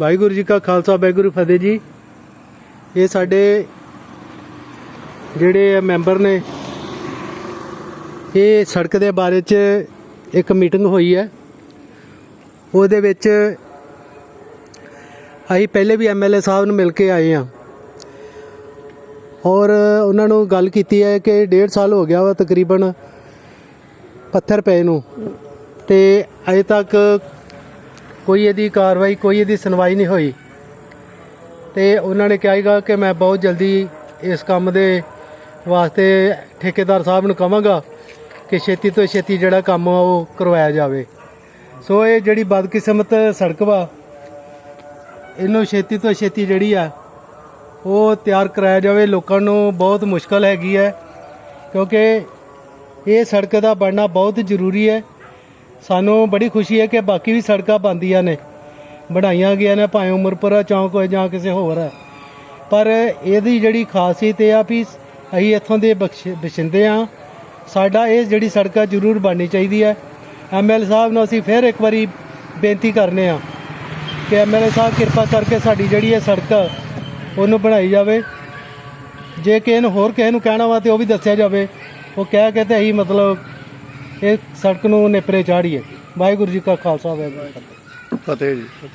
ਵਾਹਿਗੁਰੂ ਜੀ ਕਾ ਖਾਲਸਾ, ਵਾਹਿਗੁਰੂ ਫਤਿਹ ਜੀ। ਇਹ ਸਾਡੇ ਜਿਹੜੇ ਮੈਂਬਰ ਨੇ, ਇਹ ਸੜਕ ਦੇ ਬਾਰੇ ਚ ਇੱਕ ਮੀਟਿੰਗ ਹੋਈ ਹੈ। ਉਹਦੇ ਵਿੱਚ ਅਸੀਂ ਪਹਿਲੇ ਵੀ ਐਮਐਲਏ ਸਾਹਿਬ ਨੂੰ ਮਿਲ ਕੇ ਆਏ ਹਾਂ। ਔਰ ਉਹਨਾਂ ਨੂੰ ਗੱਲ ਕੀਤੀ ਹੈ ਕਿ ਡੇਢ ਸਾਲ ਹੋ ਗਿਆ ਵਾ ਤਕਰੀਬਨ ਪੱਥਰ ਪਏ ਨੂੰ। ਤੇ ਅਜੇ ਤੱਕ ਕੋਈ ਇਹਦੀ ਕਾਰਵਾਈ, ਕੋਈ ਇਹਦੀ ਸੁਣਵਾਈ ਨਹੀਂ ਹੋਈ। ਤੇ ਉਹਨਾਂ ਨੇ ਕਿਹਾ ਹੈਗਾ ਕਿ ਮੈਂ ਬਹੁਤ ਜਲਦੀ ਇਸ ਕੰਮ ਦੇ ਵਾਸਤੇ ਠੇਕੇਦਾਰ ਸਾਹਿਬ ਨੂੰ ਕਹਾਂਗਾ ਕਿ ਛੇਤੀ ਤੋਂ ਛੇਤੀ ਜਿਹੜਾ ਕੰਮ ਆ ਉਹ ਕਰਵਾਇਆ ਜਾਵੇ। ਸੋ ਇਹ ਜਿਹੜੀ ਬਦਕਿਸਮਤ ਸੜਕ ਵਾ, ਇਹਨੂੰ ਛੇਤੀ ਤੋਂ ਛੇਤੀ ਜਿਹੜੀ ਆ, ਉਹ ਤਿਆਰ ਕਰਾਇਆ ਜਾਵੇ। ਲੋਕਾਂ ਨੂੰ ਬਹੁਤ ਮੁਸ਼ਕਲ ਹੈਗੀ ਹੈ, ਕਿਉਂਕਿ ਇਹ ਸੜਕ ਦਾ ਬਣਨਾ ਬਹੁਤ ਜ਼ਰੂਰੀ ਹੈ। ਸਾਨੂੰ ਬੜੀ ਖੁਸ਼ੀ ਹੈ ਕਿ ਬਾਕੀ ਵੀ ਸੜਕਾਂ ਬਣਦੀਆਂ ਨੇ। ਬਣਾਈਆਂ ਗਈਆਂ ਨੇ, ਭਾਵੇਂ ਉਮਰਪੁਰਾ ਚੌਂਕ ਹੋਏ ਜਾਂ ਕਿਸੇ ਹੋਰ ਹੈ। ਪਰ ਇਹਦੀ ਜਿਹੜੀ ਖਾਸੀਅਤ ਇਹ ਆ ਵੀ ਅਸੀਂ ਇੱਥੋਂ ਦੇ ਬਖਸ਼- ਬਸ਼ਿੰਦੇ ਆ ਸਾਡਾ ਇਹ ਜਿਹੜੀ ਸੜਕ ਆ ਜ਼ਰੂਰ ਬਣਨੀ ਚਾਹੀਦੀ ਹੈ। ਐਮਐਲ ਸਾਹਿਬ ਨੂੰ ਅਸੀਂ ਫਿਰ ਇੱਕ ਵਾਰੀ ਬੇਨਤੀ ਕਰਨੇ ਆ ਕਿ ਐਮਐਲਏ ਸਾਹਿਬ ਕਿਰਪਾ ਕਰਕੇ ਸਾਡੀ ਜਿਹੜੀ ਇਹ ਸੜਕ ਉਹਨੂੰ ਬਣਾਈ ਜਾਵੇ। ਜੇ ਕਿਸੇ ਨੂੰ ਹੋਰ ਕਿਸੇ ਨੂੰ ਕਹਿਣਾ ਵਾ ਤੇ ਉਹ ਵੀ ਦੱਸਿਆ ਜਾਵੇ। ਉਹ ਕਹਿ ਕੇ ਤੇ ਅਸੀਂ ਮਤਲਬ ਇਹ ਸੜਕ ਨੂੰ ਨੇਪਰੇ ਚਾੜੀਏ ਵਾਹਿਗੁਰੂ ਜੀ ਕਾ ਖਾਲਸਾ, ਵਾਹਿਗੁਰੂ ਜੀ ਕੀ ਫਤਿਹ। ਫਤਿਹ ਜੀ।